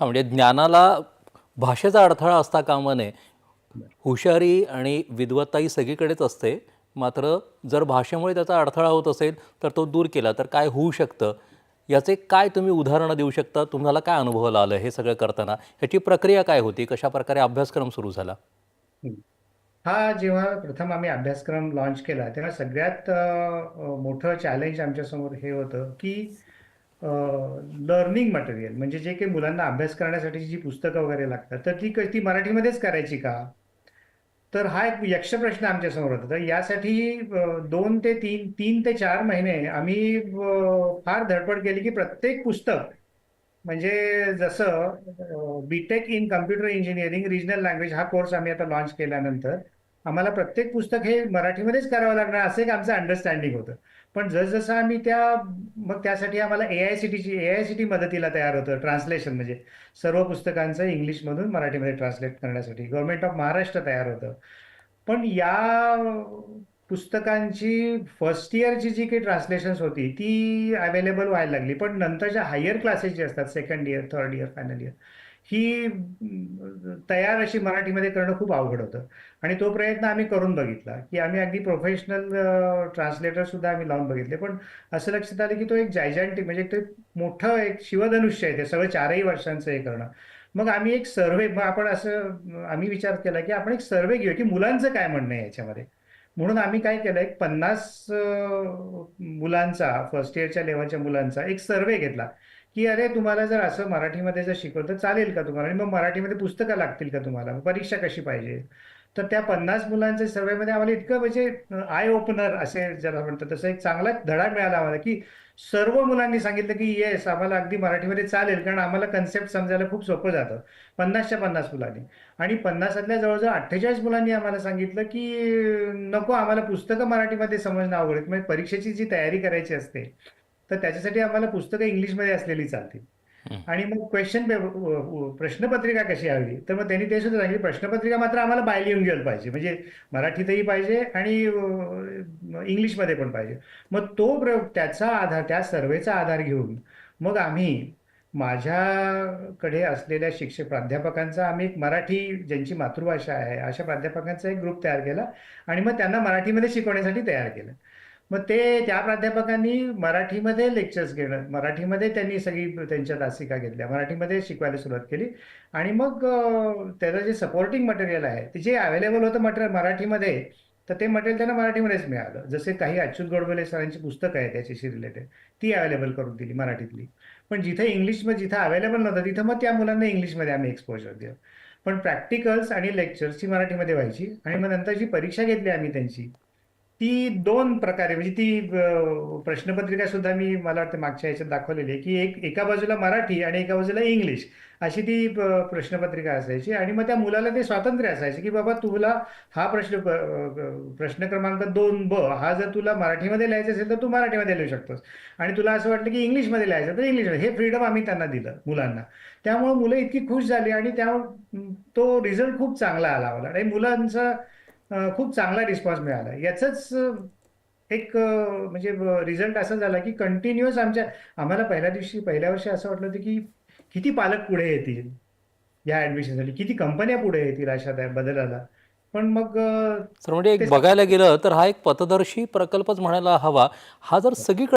हा म्हणजे ज्ञानाला भाषेचा अडथळा असता कामा नये. हुशारी आणि विद्वत्ता ही सगळीकडेच असते. मात्र जर भाषेमुळे त्याचा अडथळा होत असेल तर तो दूर केला तर काय होऊ शकतं? याचे काय तुम्ही उदाहरणं देऊ शकता? तुम्हाला काय अनुभवाला आलं हे सगळं करताना? ह्याची प्रक्रिया काय होती? कशा प्रकारे अभ्यासक्रम सुरू झाला? हा. जेव्हा प्रथम आम्ही अभ्यासक्रम लॉन्च केला तेव्हा सगळ्यात मोठं चॅलेंज आमच्यासमोर हे होतं की लर्निंग मटेरियल म्हणजे जे काही मुलांना अभ्यास करण्यासाठी जी पुस्तकं वगैरे लागतात तर ती ती मराठीमध्येच करायची का? तर हा एक यक्ष प्रश्न आमच्यासमोर होता. तर यासाठी दोन ते तीन तीन ते चार महिने आम्ही फार धडपड केली की प्रत्येक पुस्तक म्हणजे जसं BTech in computer engineering regional language हा कोर्स आम्ही आता लॉन्च केल्यानंतर आम्हाला प्रत्येक पुस्तक हे मराठीमध्येच करावं लागणार असं एक आमचं अंडरस्टँडिंग होतं. पण जसजसं आम्ही त्या मग त्यासाठी आम्हाला ए आय सी टीची ए आय सी टी मदतीला तयार होतं ट्रान्सलेशन म्हणजे. सर्व पुस्तकांचं इंग्लिशमधून मराठीमध्ये ट्रान्सलेट करण्यासाठी. गव्हर्नमेंट ऑफ महाराष्ट्र तयार होतं. पण या पुस्तकांची फर्स्ट इयरची जी काही ट्रान्सलेशन्स होती ती अवेलेबल व्हायला लागली. पण नंतरच्या हायर क्लासेस जे असतात second year third year final year ही तयार अशी मराठीमध्ये करणं खूप अवघड होतं. आणि तो प्रयत्न आम्ही करून बघितला की आम्ही अगदी प्रोफेशनल ट्रान्सलेटर सुद्धा आम्ही लावून बघितले. पण असं लक्षात आलं की तो एक जायजॅन्टिक म्हणजे ते मोठं एक शिवधनुष्य आहे ते सगळं चारही वर्षांचं हे करणं. मग आम्ही एक सर्वे मग आपण असं आम्ही विचार केला की आपण एक सर्वे घेऊ की मुलांचं काय म्हणणं आहे याच्यामध्ये. म्हणून आम्ही काय केलं एक पन्नास मुलांचा फर्स्ट इयरच्या लेवलच्या मुलांचा एक सर्वे घेतला. की अरे तुम्हाला जर असं मराठीमध्ये जर शिकवलं तर चालेल का तुम्हाला? आणि मग मराठीमध्ये पुस्तकं लागतील का तुम्हाला? मग परीक्षा कशी पाहिजे? तर त्या पन्नास मुलांच्या सर्वेमध्ये आम्हाला इतकं म्हणजे आय ओपनर असे ज्याला म्हणतात तसं एक चांगला धडा मिळाला आम्हाला की सर्व मुलांनी सांगितलं की येस आम्हाला अगदी मराठीमध्ये चालेल कारण आम्हाला कन्सेप्ट समजायला खूप सोपं जातं. पन्नासच्या पन्नास मुलांनी. आणि पन्नासातल्या जवळजवळ अठ्ठेचाळीस मुलांनी आम्हाला सांगितलं की नको आम्हाला पुस्तकं मराठीमध्ये समजणं आवडेल म्हणजे परीक्षेची जी तयारी करायची असते तर त्याच्यासाठी आम्हाला पुस्तकं इंग्लिशमध्ये असलेली चालतील. आणि मग क्वेश्चन प्रश्नपत्रिका कशी हवी तर मग त्यांनी ते सुद्धा सांगितलं प्रश्नपत्रिका मात्र आम्हाला बायलिंग्युअल पाहिजे. म्हणजे मराठीतही पाहिजे आणि इंग्लिशमध्ये पण पाहिजे. मग तो प्रयोग त्याचा आधार त्या सर्वेचा आधार घेऊन मग आम्ही माझ्याकडे असलेल्या शिक्षक प्राध्यापकांचा आम्ही एक मराठी ज्यांची मातृभाषा आहे अशा प्राध्यापकांचा एक ग्रुप तयार केला आणि मग त्यांना मराठीमध्ये शिकवण्यासाठी तयार केलं. मग ते त्या प्राध्यापकांनी मराठीमध्ये लेक्चर्स घेणं मराठीमध्ये त्यांनी सगळी त्यांच्या तासिका घेतल्या मराठीमध्ये शिकवायला सुरुवात केली. आणि मग त्याचं जे सपोर्टिंग मटेरियल आहे ते जे अवेलेबल होतं मटेरियल मराठीमध्ये तर ते मटेरियल त्यांना मराठीमध्येच मिळालं. जसे काही अच्युत गोडबोले सरांची पुस्तकं आहे त्याच्याशी रिलेटेड ती अवेलेबल करून दिली मराठीतली. पण जिथे इंग्लिशमध्ये जिथं अवेलेबल नव्हतं तिथं मग त्या मुलांना इंग्लिशमध्ये आम्ही एक्सपोजर दिलं. पण प्रॅक्टिकल्स आणि लेक्चर्स ही मराठीमध्ये व्हायची. आणि मग नंतर जी परीक्षा घेतली आम्ही त्यांची. ती दोन प्रकारे म्हणजे ती प्रश्नपत्रिका सुद्धा मी मला वाटतं मागच्या ह्याच्यात दाखवलेली आहे की एक एका बाजूला मराठी आणि एका बाजूला इंग्लिश अशी ती प्रश्नपत्रिका असायची आणि मग त्या मुलाला ते स्वातंत्र्य असायचे की बाबा तुला हा प्रश्न प्रश्न क्रमांक दोन ब हा जर तुला मराठीमध्ये लिहायचा असेल तर तू मराठीमध्ये लिहू शकतोस. आणि तुला असं वाटलं की इंग्लिशमध्ये लिहायचं तर इंग्लिशमध्ये हे फ्रीडम आम्ही त्यांना दिलं मुलांना. त्यामुळे मुलं इतकी खुश झाली आणि त्या तो रिझल्ट खूप चांगला आला मला आणि मुलांचा खूप चांगला रिस्पॉन्स मिळाला. याचंच एक म्हणजे रिझल्ट असा झाला की कंटिन्युअस आमच्या आम्हाला पहिल्या दिवशी पहिल्या वर्षी असं वाटलं होतं की किती पालक पुढे येतील या ऍडमिशनसाठी किती कंपन्या पुढे येतील अशा त्या बदलाला. पण मग तर म्हणजे बघायला गेलं तर हा एक पथदर्शी प्रकल्पच म्हणायला हवा. हा जर सगळीकडे